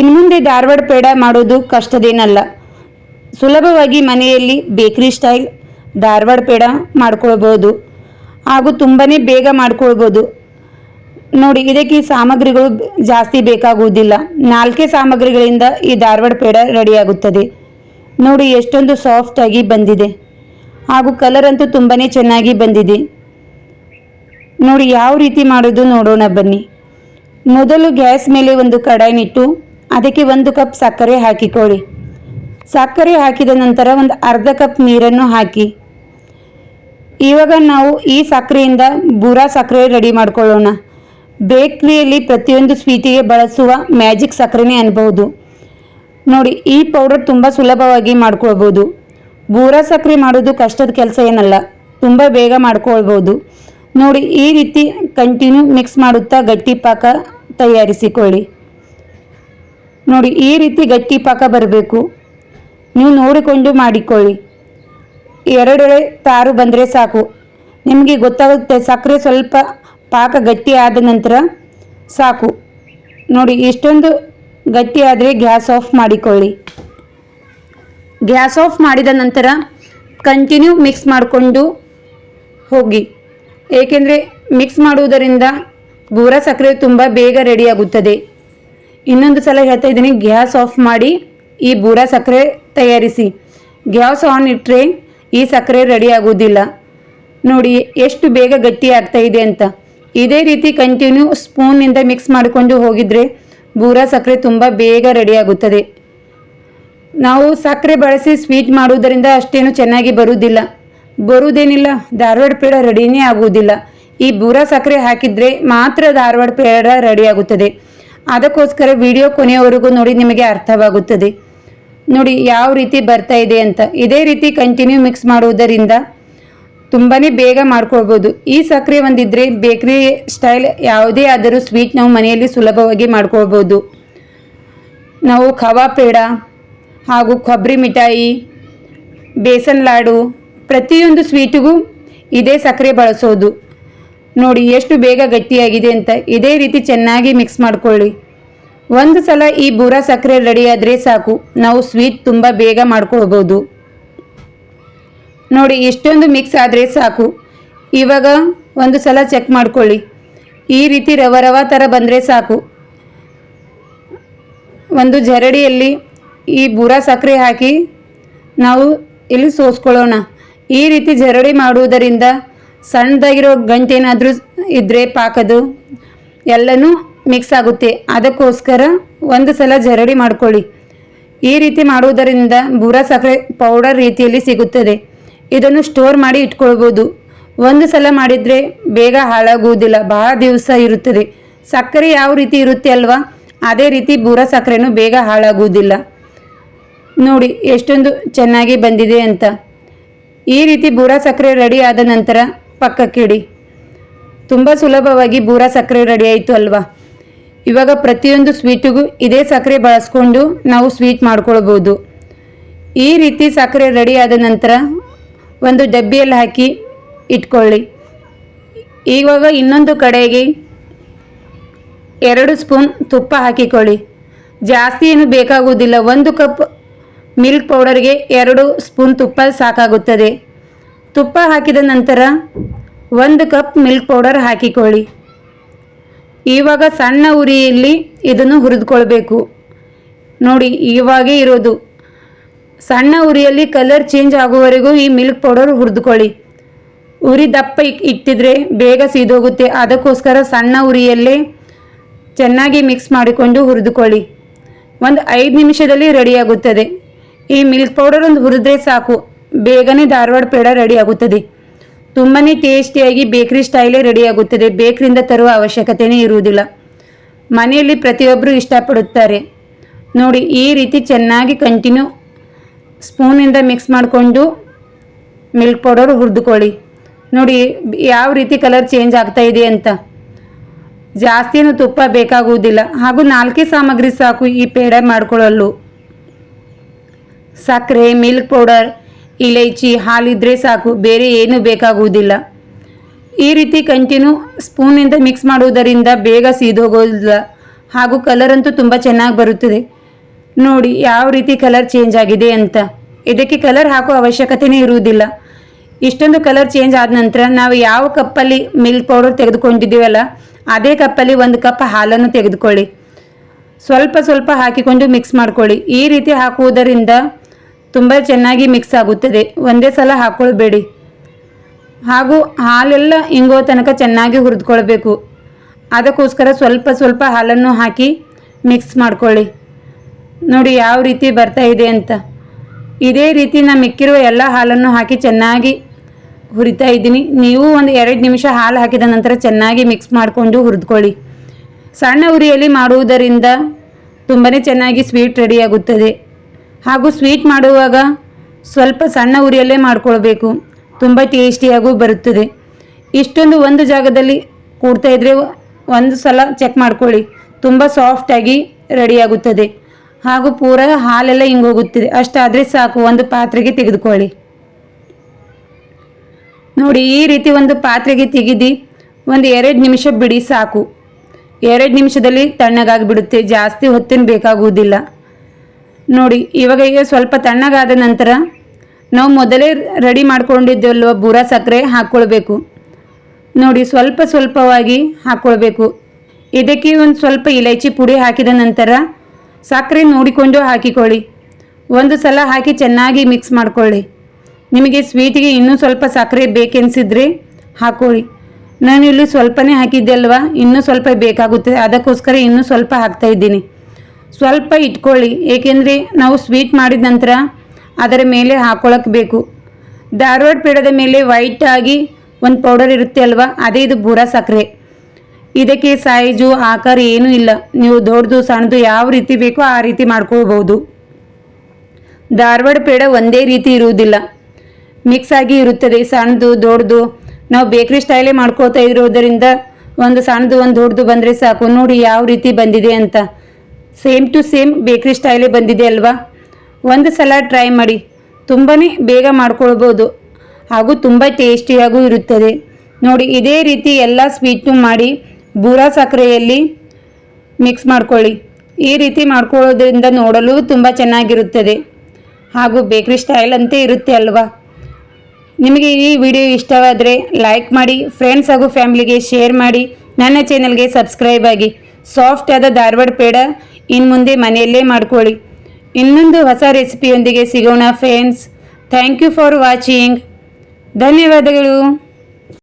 ಇನ್ಮುಂದೆ ಧಾರವಾಡ ಪೇಡ ಮಾಡೋದು ಕಷ್ಟದೇನಲ್ಲ. ಸುಲಭವಾಗಿ ಮನೆಯಲ್ಲಿ ಬೇಕ್ರಿ ಸ್ಟೈಲ್ ಧಾರವಾಡ ಪೇಡ ಮಾಡ್ಕೊಳ್ಬೋದು. ಹಾಗೂ ತುಂಬಾ ಬೇಗ ಮಾಡ್ಕೊಳ್ಬೋದು. ನೋಡಿ, ಇದಕ್ಕೆ ಸಾಮಗ್ರಿಗಳು ಜಾಸ್ತಿ ಬೇಕಾಗುವುದಿಲ್ಲ. ನಾಲ್ಕೇ ಸಾಮಗ್ರಿಗಳಿಂದ ಈ ಧಾರವಾಡ ಪೇಡ ರೆಡಿಯಾಗುತ್ತದೆ. ನೋಡಿ, ಎಷ್ಟೊಂದು ಸಾಫ್ಟ್ ಆಗಿ ಬಂದಿದೆ. ಹಾಗೂ ಕಲರ್ ಅಂತೂ ತುಂಬಾ ಚೆನ್ನಾಗಿ ಬಂದಿದೆ. ನೋಡಿ, ಯಾವ ರೀತಿ ಮಾಡೋದು ನೋಡೋಣ ಬನ್ನಿ. ಮೊದಲು ಗ್ಯಾಸ್ ಮೇಲೆ ಒಂದು ಕಡಾಯಿನಿಟ್ಟು ಅದಕ್ಕೆ ಒಂದು ಕಪ್ ಸಕ್ಕರೆ ಹಾಕಿಕೊಳ್ಳಿ. ಸಕ್ಕರೆ ಹಾಕಿದ ನಂತರ ಒಂದು ಅರ್ಧ ಕಪ್ ನೀರನ್ನು ಹಾಕಿ. ಇವಾಗ ನಾವು ಈ ಸಕ್ಕರೆಯಿಂದ ಬೂರಾ ಸಕ್ಕರೆ ರೆಡಿ ಮಾಡ್ಕೊಳ್ಳೋಣ. ಬೇಕ್ರಿಯಲ್ಲಿ ಪ್ರತಿಯೊಂದು ಸ್ವೀಟಿಗೆ ಬಳಸುವ ಮ್ಯಾಜಿಕ್ ಸಕ್ಕರೆನೇ ಅನ್ಬಹುದು. ನೋಡಿ, ಈ ಪೌಡರ್ ತುಂಬ ಸುಲಭವಾಗಿ ಮಾಡ್ಕೊಳ್ಬೋದು ಬೂರಾ ಸಕ್ಕರೆ ಮಾಡೋದು ಕಷ್ಟದ ಕೆಲಸ ಏನಲ್ಲ, ತುಂಬ ಬೇಗ ಮಾಡ್ಕೊಳ್ಬೋದು ನೋಡಿ, ಈ ರೀತಿ ಕಂಟಿನ್ಯೂ ಮಿಕ್ಸ್ ಮಾಡುತ್ತಾ ಗಟ್ಟಿ ಪಾಕ ತಯಾರಿಸಿಕೊಳ್ಳಿ. ನೋಡಿ, ಈ ರೀತಿ ಗಟ್ಟಿ ಪಾಕ ಬರಬೇಕು. ನೀವು ನೋಡಿಕೊಂಡು ಮಾಡಿಕೊಳ್ಳಿ. ಎರಡೆಳೆ ತಾರು ಬಂದರೆ ಸಾಕು. ನಿಮಗೆ ಗೊತ್ತಾಗುತ್ತೆ, ಸಕ್ಕರೆ ಸ್ವಲ್ಪ ಪಾಕ ಗಟ್ಟಿ ಆದ ನಂತರ ಸಾಕು. ನೋಡಿ, ಇಷ್ಟೊಂದು ಗಟ್ಟಿ ಆದರೆ ಗ್ಯಾಸ್ ಆಫ್ ಮಾಡಿಕೊಳ್ಳಿ. ಗ್ಯಾಸ್ ಆಫ್ ಮಾಡಿದ ನಂತರ ಕಂಟಿನ್ಯೂ ಮಿಕ್ಸ್ ಮಾಡಿಕೊಂಡು ಹೋಗಿ. ಏಕೆಂದರೆ ಮಿಕ್ಸ್ ಮಾಡುವುದರಿಂದ ಬೂರ ಸಕ್ಕರೆ ತುಂಬ ಬೇಗ ರೆಡಿಯಾಗುತ್ತದೆ ಇನ್ನೊಂದು ಸಲ ಹೇಳ್ತಾ ಇದ್ದೀನಿ, ಗ್ಯಾಸ್ ಆಫ್ ಮಾಡಿ ಈ ಬೂರ ಸಕ್ಕರೆ ತಯಾರಿಸಿ. ಗ್ಯಾಸ್ ಆನ್ ಇಟ್ಟರೆ ಈ ಸಕ್ಕರೆ ರೆಡಿ ಆಗೋದಿಲ್ಲ ನೋಡಿ, ಎಷ್ಟು ಬೇಗ ಗಟ್ಟಿ ಆಗ್ತಾ ಇದೆ ಅಂತ. ಇದೇ ರೀತಿ ಕಂಟಿನ್ಯೂ ಸ್ಪೂನಿಂದ ಮಿಕ್ಸ್ ಮಾಡಿಕೊಂಡು ಹೋಗಿದ್ರೆ ಬೂರ ಸಕ್ಕರೆ ತುಂಬ ಬೇಗ ರೆಡಿ ಆಗುತ್ತದೆ. ನಾವು ಸಕ್ಕರೆ ಬಳಸಿ ಸ್ವೀಟ್ ಮಾಡುವುದರಿಂದ ಅಷ್ಟೇನು ಚೆನ್ನಾಗಿ ಬರುವುದಿಲ್ಲ. ಬರುವುದೇನಿಲ್ಲ, ಧಾರವಾಡ ಪೇಡ ರೆಡಿನೇ ಆಗುವುದಿಲ್ಲ. ಈ ಬೂರ ಸಕ್ಕರೆ ಹಾಕಿದರೆ ಮಾತ್ರ ಧಾರವಾಡ ಪೇಡ ರೆಡಿ ಆಗುತ್ತದೆ. ಅದಕ್ಕೋಸ್ಕರ ವಿಡಿಯೋ ಕೊನೆಯವರೆಗೂ ನೋಡಿ ನಿಮಗೆ ಅರ್ಥವಾಗುತ್ತದೆ. ನೋಡಿ ಯಾವ ರೀತಿ ಬರ್ತಾ ಇದೆ ಅಂತ. ಇದೇ ರೀತಿ ಕಂಟಿನ್ಯೂ ಮಿಕ್ಸ್ ಮಾಡುವುದರಿಂದ ತುಂಬಾ ಬೇಗ ಮಾಡ್ಕೊಳ್ಬೋದು. ಈ ಸಕ್ಕರೆ ಒಂದಿದ್ರೆ ಬೇಕ್ರಿ ಸ್ಟೈಲ್ ಯಾವುದೇ ಆದರೂ ಸ್ವೀಟ್ ನಾವು ಮನೆಯಲ್ಲಿ ಸುಲಭವಾಗಿ ಮಾಡ್ಕೊಳ್ಬೋದು. ನಾವು ಖವಾ ಪೇಡ ಹಾಗೂ ಕೊಬ್ಬರಿ ಮಿಠಾಯಿ, ಬೇಸನ್ ಲಾಡು ಪ್ರತಿಯೊಂದು ಸ್ವೀಟಿಗೂ ಇದೇ ಸಕ್ಕರೆ ಬಳಸೋದು. ನೋಡಿ ಎಷ್ಟು ಬೇಗ ಗಟ್ಟಿಯಾಗಿದೆ ಅಂತ ಇದೇ ರೀತಿ ಚೆನ್ನಾಗಿ ಮಿಕ್ಸ್ ಮಾಡ್ಕೊಳ್ಳಿ. ಒಂದು ಸಲ ಈ ಬೂರ ಸಕ್ಕರೆ ರೆಡಿ ಆದರೆ ಸಾಕು. ನಾವು ಸ್ವೀಟ್ ತುಂಬ ಬೇಗ ಮಾಡ್ಕೊಳ್ಬೋದು. ನೋಡಿ ಇಷ್ಟೊಂದು ಮಿಕ್ಸ್ ಆದರೆ ಸಾಕು. ಇವಾಗ ಒಂದು ಸಲ ಚೆಕ್ ಮಾಡ್ಕೊಳ್ಳಿ. ಈ ರೀತಿ ರವ ರವ ಥರ ಬಂದರೆ ಸಾಕು. ಒಂದು ಜರಡಿಯಲ್ಲಿ ಈ ಬೂರಾ ಸಕ್ಕರೆ ಹಾಕಿ ನಾವು ಇಲ್ಲಿ ಸೋಸ್ಕೊಳ್ಳೋಣ. ಈ ರೀತಿ ಜರಡಿ ಮಾಡುವುದರಿಂದ ಸಣ್ಣದಾಗಿರೋ ಗಂಟೇನಾದರೂ ಇದ್ದರೆ ಪಾಕದು, ಎಲ್ಲನೂ ಮಿಕ್ಸ್ ಆಗುತ್ತೆ. ಅದಕ್ಕೋಸ್ಕರ ಒಂದು ಸಲ ಜರಡಿ ಮಾಡ್ಕೊಳ್ಳಿ. ಈ ರೀತಿ ಮಾಡುವುದರಿಂದ ಬೂರಾ ಸಕ್ಕರೆ ಪೌಡರ್ ರೀತಿಯಲ್ಲಿ ಸಿಗುತ್ತದೆ. ಇದನ್ನು ಸ್ಟೋರ್ ಮಾಡಿ ಇಟ್ಕೊಳ್ಬೋದು. ಒಂದು ಸಲ ಮಾಡಿದರೆ ಬೇಗ ಹಾಳಾಗುವುದಿಲ್ಲ, ಬಹಳ ದಿವಸ ಇರುತ್ತದೆ. ಸಕ್ಕರೆ ಯಾವ ರೀತಿ ಇರುತ್ತೆ ಅಲ್ವಾ? ಅದೇ ರೀತಿ ಬೂರ ಸಕ್ಕರೆನೂ ಬೇಗ ಹಾಳಾಗುವುದಿಲ್ಲ. ನೋಡಿ, ಎಷ್ಟೊಂದು ಚೆನ್ನಾಗಿ ಬಂದಿದೆ ಅಂತ. ಈ ರೀತಿ ಬೂರಾ ಸಕ್ಕರೆ ರೆಡಿ ಆದ ನಂತರ ಪಕ್ಕಕ್ಕಿಡಿ. ತುಂಬ ಸುಲಭವಾಗಿ ಬೂರಾ ಸಕ್ಕರೆ ರೆಡಿ ಆಯಿತು ಅಲ್ವಾ? ಇವಾಗ ಪ್ರತಿಯೊಂದು ಸ್ವೀಟಿಗೂ ಇದೇ ಸಕ್ಕರೆ ಬಳಸ್ಕೊಂಡು ನಾವು ಸ್ವೀಟ್ ಮಾಡ್ಕೊಳ್ಬೋದು. ಈ ರೀತಿ ಸಕ್ಕರೆ ರೆಡಿ ಆದ ನಂತರ ಒಂದು ಡಬ್ಬಿಯಲ್ಲಿ ಹಾಕಿ ಇಟ್ಕೊಳ್ಳಿ. ಇವಾಗ ಇನ್ನೊಂದು ಕಡೆಗೆ ಎರಡು ಸ್ಪೂನ್ ತುಪ್ಪ ಹಾಕಿಕೊಳ್ಳಿ. ಜಾಸ್ತಿ ಏನು ಬೇಕಾಗುವುದಿಲ್ಲ. ಒಂದು ಕಪ್ ಮಿಲ್ಕ್ ಪೌಡರ್ಗೆ ಎರಡು ಸ್ಪೂನ್ ತುಪ್ಪ ಸಾಕಾಗುತ್ತದೆ. ತುಪ್ಪ ಹಾಕಿದ ನಂತರ ಒಂದು ಕಪ್ ಮಿಲ್ಕ್ ಪೌಡರ್ ಹಾಕಿಕೊಳ್ಳಿ. ಇವಾಗ ಸಣ್ಣ ಉರಿಯಲ್ಲಿ ಇದನ್ನು ಹುರಿದುಕೊಳ್ಬೇಕು. ನೋಡಿ, ಇವಾಗೇ ಇರೋದು. ಸಣ್ಣ ಉರಿಯಲ್ಲಿ ಕಲರ್ ಚೇಂಜ್ ಆಗುವವರೆಗೂ ಈ ಮಿಲ್ಕ್ ಪೌಡರ್ ಹುರಿದುಕೊಳ್ಳಿ. ಉರಿ ದಪ್ಪ ಇಟ್ಟಿದ್ರೆ ಬೇಗ ಸೀದೋಗುತ್ತೆ. ಅದಕ್ಕೋಸ್ಕರ ಸಣ್ಣ ಉರಿಯಲ್ಲೇ ಚೆನ್ನಾಗಿ ಮಿಕ್ಸ್ ಮಾಡಿಕೊಂಡು ಹುರಿದುಕೊಳ್ಳಿ. ಒಂದು ಐದು ನಿಮಿಷದಲ್ಲಿ ರೆಡಿಯಾಗುತ್ತದೆ ಈ ಮಿಲ್ಕ್ ಪೌಡರ್ ಒಂದು ಹುರಿದ್ರೆ ಸಾಕು. ಬೇಗನೆ ಧಾರವಾಡ ಪೇಡ ರೆಡಿ ಆಗುತ್ತದೆ. ತುಂಬಾ ಟೇಸ್ಟಿಯಾಗಿ ಬೇಕ್ರಿ ಸ್ಟೈಲೇ ರೆಡಿ ಆಗುತ್ತದೆ. ಬೇಕ್ರಿಯಿಂದ ತರುವ ಅವಶ್ಯಕತೆಯೇ ಇರುವುದಿಲ್ಲ. ಮನೆಯಲ್ಲಿ ಪ್ರತಿಯೊಬ್ಬರು ಇಷ್ಟಪಡುತ್ತಾರೆ. ನೋಡಿ, ಈ ರೀತಿ ಚೆನ್ನಾಗಿ ಕಂಟಿನ್ಯೂ ಸ್ಪೂನಿಂದ ಮಿಕ್ಸ್ ಮಾಡಿಕೊಂಡು ಮಿಲ್ಕ್ ಪೌಡರ್ ಹುರಿದುಕೊಳ್ಳಿ. ನೋಡಿ, ಯಾವ ರೀತಿ ಕಲರ್ ಚೇಂಜ್ ಆಗ್ತಾ ಇದೆ ಅಂತ. ಜಾಸ್ತಿನೂ ತುಪ್ಪ ಬೇಕಾಗುವುದಿಲ್ಲ. ಹಾಗೂ ನಾಲ್ಕೇ ಸಾಮಗ್ರಿ ಸಾಕು ಈ ಪೇಡ ಮಾಡಿಕೊಳ್ಳಲು. ಸಕ್ಕರೆ ಮಿಲ್ಕ್ ಪೌಡರ್ ಇಲೈಚಿ ಹಾಲಿದ್ರೆ ಸಾಕು, ಬೇರೆ ಏನೂ ಬೇಕಾಗುವುದಿಲ್ಲ. ಈ ರೀತಿ ಕಂಟಿನ್ಯೂ ಸ್ಪೂನಿಂದ ಮಿಕ್ಸ್ ಮಾಡುವುದರಿಂದ ಬೇಗ ಸೀದೋಗೋದಿಲ್ಲ ಹಾಗೂ ಕಲರ್ ಅಂತೂ ತುಂಬ ಚೆನ್ನಾಗಿ ಬರುತ್ತದೆ. ನೋಡಿ, ಯಾವ ರೀತಿ ಕಲರ್ ಚೇಂಜ್ ಆಗಿದೆ ಅಂತ. ಇದಕ್ಕೆ ಕಲರ್ ಹಾಕೋ ಅವಶ್ಯಕತೆಯೇ ಇರುವುದಿಲ್ಲ. ಇಷ್ಟೊಂದು ಕಲರ್ ಚೇಂಜ್ ಆದ ನಂತರ ನಾವು ಯಾವ ಕಪ್ಪಲ್ಲಿ ಮಿಲ್ಕ್ ಪೌಡರ್ ತೆಗೆದುಕೊಂಡಿದ್ದೀವಲ್ಲ, ಅದೇ ಕಪ್ಪಲ್ಲಿ ಒಂದು ಕಪ್ ಹಾಲನ್ನು ತೆಗೆದುಕೊಳ್ಳಿ. ಸ್ವಲ್ಪ ಸ್ವಲ್ಪ ಹಾಕಿಕೊಂಡು ಮಿಕ್ಸ್ ಮಾಡ್ಕೊಳ್ಳಿ. ಈ ರೀತಿ ಹಾಕುವುದರಿಂದ ತುಂಬ ಚೆನ್ನಾಗಿ ಮಿಕ್ಸ್ ಆಗುತ್ತದೆ. ಒಂದೇ ಸಲ ಹಾಕ್ಕೊಳ್ಬೇಡಿ ಹಾಗೂ ಹಾಲೆಲ್ಲ ಇಂಗೋ ತನಕ ಚೆನ್ನಾಗಿ ಹುರಿದುಕೊಳ್ಬೇಕು. ಅದಕ್ಕೋಸ್ಕರ ಸ್ವಲ್ಪ ಸ್ವಲ್ಪ ಹಾಲನ್ನು ಹಾಕಿ ಮಿಕ್ಸ್ ಮಾಡ್ಕೊಳ್ಳಿ. ನೋಡಿ ಯಾವ ರೀತಿ ಬರ್ತಾ ಇದೆ ಅಂತ. ಇದೇ ರೀತಿ ನಾನು ಮಿಕ್ಕಿರುವ ಎಲ್ಲ ಹಾಲನ್ನು ಹಾಕಿ ಚೆನ್ನಾಗಿ ಹುರಿತಾ ಇದ್ದೀನಿ. ನೀವು ಒಂದು ಎರಡು ನಿಮಿಷ ಹಾಲು ಹಾಕಿದ ನಂತರ ಚೆನ್ನಾಗಿ ಮಿಕ್ಸ್ ಮಾಡಿಕೊಂಡು ಹುರಿದುಕೊಳ್ಳಿ. ಸಣ್ಣ ಉರಿಯಲ್ಲಿ ಮಾಡುವುದರಿಂದ ತುಂಬಾ ಚೆನ್ನಾಗಿ ಸ್ವೀಟ್ ರೆಡಿಯಾಗುತ್ತದೆ ಹಾಗೂ ಸ್ವೀಟ್ ಮಾಡುವಾಗ ಸ್ವಲ್ಪ ಸಣ್ಣ ಉರಿಯಲ್ಲೇ ಮಾಡ್ಕೊಳ್ಬೇಕು. ತುಂಬ ಟೇಸ್ಟಿಯಾಗೂ ಬರುತ್ತದೆ. ಇಷ್ಟೊಂದು ಒಂದು ಜಾಗದಲ್ಲಿ ಕೂಡ್ತಾ ಇದ್ದರೆ ಒಂದು ಸಲ ಚೆಕ್ ಮಾಡ್ಕೊಳ್ಳಿ. ತುಂಬ ಸಾಫ್ಟಾಗಿ ರೆಡಿಯಾಗುತ್ತದೆ ಹಾಗೂ ಪೂರ ಹಾಲೆಲ್ಲ ಹಿಂಗೋಗುತ್ತದೆ ಅಷ್ಟಾದರೆ ಸಾಕು. ಒಂದು ಪಾತ್ರೆಗೆ ತೆಗೆದುಕೊಳ್ಳಿ. ನೋಡಿ, ಈ ರೀತಿ ಒಂದು ಪಾತ್ರೆಗೆ ತೆಗೆದು ಒಂದು ಎರಡು ನಿಮಿಷ ಬಿಡಿ ಸಾಕು. ಎರಡು ನಿಮಿಷದಲ್ಲಿ ತಣ್ಣಗಾಗಿ ಬಿಡುತ್ತೆ ಜಾಸ್ತಿ ಹೊತ್ತಿನ ಬೇಕಾಗುವುದಿಲ್ಲ. ನೋಡಿ, ಇವಾಗ ಈಗ ಸ್ವಲ್ಪ ತಣ್ಣಗಾದ ನಂತರ ನಾವು ಮೊದಲೇ ರೆಡಿ ಮಾಡ್ಕೊಂಡಿದ್ದಲ್ವ ಬೂರ ಸಕ್ಕರೆ ಹಾಕ್ಕೊಳ್ಬೇಕು. ನೋಡಿ, ಸ್ವಲ್ಪ ಸ್ವಲ್ಪವಾಗಿ ಹಾಕ್ಕೊಳ್ಬೇಕು. ಇದಕ್ಕೆ ಒಂದು ಸ್ವಲ್ಪ ಇಲೈಚಿ ಪುಡಿ ಹಾಕಿದ ನಂತರ ಸಕ್ಕರೆ ನೋಡಿಕೊಂಡು ಹಾಕಿಕೊಳ್ಳಿ. ಒಂದು ಸಲ ಹಾಕಿ ಚೆನ್ನಾಗಿ ಮಿಕ್ಸ್ ಮಾಡಿಕೊಳ್ಳಿ. ನಿಮಗೆ ಸ್ವೀಟಿಗೆ ಇನ್ನೂ ಸ್ವಲ್ಪ ಸಕ್ಕರೆ ಬೇಕೆನಿಸಿದ್ರೆ ಹಾಕ್ಕೊಳ್ಳಿ. ನಾನು ಇಲ್ಲಿ ಸ್ವಲ್ಪನೇ ಹಾಕಿದ್ದೆ ಅಲ್ವಾ? ಇನ್ನೂ ಸ್ವಲ್ಪ ಬೇಕಾಗುತ್ತೆ. ಅದಕ್ಕೋಸ್ಕರ ಇನ್ನೂ ಸ್ವಲ್ಪ ಹಾಕ್ತಾ ಇದ್ದೀನಿ. ಸ್ವಲ್ಪ ಇಟ್ಕೊಳ್ಳಿ, ಏಕೆಂದರೆ ನಾವು ಸ್ವೀಟ್ ಮಾಡಿದ ನಂತರ ಅದರ ಮೇಲೆ ಹಾಕೊಳ್ಳೋಕೆ ಬೇಕು. ಧಾರವಾಡ ಪೇಡದ ಮೇಲೆ ವೈಟ್ ಆಗಿ ಒಂದು ಪೌಡರ್ ಇರುತ್ತೆ ಅಲ್ವಾ? ಅದೇ ಇದು ಬೂರ ಸಕ್ಕರೆ ಇದಕ್ಕೆ ಸೈಜು ಆಕಾರ ಏನೂ ಇಲ್ಲ. ನೀವು ದೊಡ್ಡದು, ಸಣ್ಣದು ಯಾವ ರೀತಿ ಬೇಕೋ ಆ ರೀತಿ ಮಾಡ್ಕೊಳ್ಬೋದು ಧಾರವಾಡ ಪೇಡ ಒಂದೇ ರೀತಿ ಇರುವುದಿಲ್ಲ. ಮಿಕ್ಸ್ ಆಗಿ ಇರುತ್ತದೆ. ಸಣ್ಣದು, ದೊಡ್ಡದು. ನಾವು ಬೇಕ್ರಿ ಸ್ಟೈಲೇ ಮಾಡ್ಕೊಳ್ತಾ ಇರೋದರಿಂದ ಒಂದು ಸಣ್ಣದು, ಒಂದು ದೊಡ್ಡದು ಬಂದರೆ ಸಾಕು. ನೋಡಿ ಯಾವ ರೀತಿ ಬಂದಿದೆ ಅಂತ. ಸೇಮ್ ಟು ಸೇಮ್ ಬೇಕ್ರಿ ಸ್ಟೈಲೇ ಬಂದಿದೆ ಅಲ್ವಾ? ಒಂದು ಸಲ ಟ್ರೈ ಮಾಡಿ ತುಂಬಾ ಬೇಗ ಮಾಡ್ಕೊಳ್ಬೋದು. ಹಾಗೂ ತುಂಬ ಟೇಸ್ಟಿಯಾಗೂ ಇರುತ್ತದೆ. ನೋಡಿ, ಇದೇ ರೀತಿ ಎಲ್ಲ ಸ್ವೀಟ್ನು ಮಾಡಿ ಬೂರಾ ಸಕ್ಕರೆಯಲ್ಲಿ ಮಿಕ್ಸ್ ಮಾಡ್ಕೊಳ್ಳಿ. ಈ ರೀತಿ ಮಾಡ್ಕೊಳ್ಳೋದ್ರಿಂದ ನೋಡಲು ತುಂಬ ಚೆನ್ನಾಗಿರುತ್ತದೆ. ಹಾಗೂ ಬೇಕ್ರಿ ಸ್ಟೈಲ್ ಅಂತ ಇರುತ್ತೆ ಅಲ್ವಾ? ನಿಮಗೆ ಈ ವಿಡಿಯೋ ಇಷ್ಟವಾದರೆ ಲೈಕ್ ಮಾಡಿ ಫ್ರೆಂಡ್ಸ್ ಹಾಗೂ ಫ್ಯಾಮಿಲಿಗೆ ಶೇರ್ ಮಾಡಿ, ನನ್ನ ಚಾನಲ್ಗೆ ಸಬ್ಸ್ಕ್ರೈಬ್ ಆಗಿ. ಸಾಫ್ಟ್ ಆದ ಧಾರವಾಡ ಪೇಡ ಇನ್ನು ಮುಂದೆ ಮನೆಯಲ್ಲೇ ಮಾಡ್ಕೊಳ್ಳಿ. ಇನ್ನೊಂದು ಹೊಸ ರೆಸಿಪಿಯೊಂದಿಗೆ ಸಿಗೋಣ friends thank you for watching ಧನ್ಯವಾದಗಳು.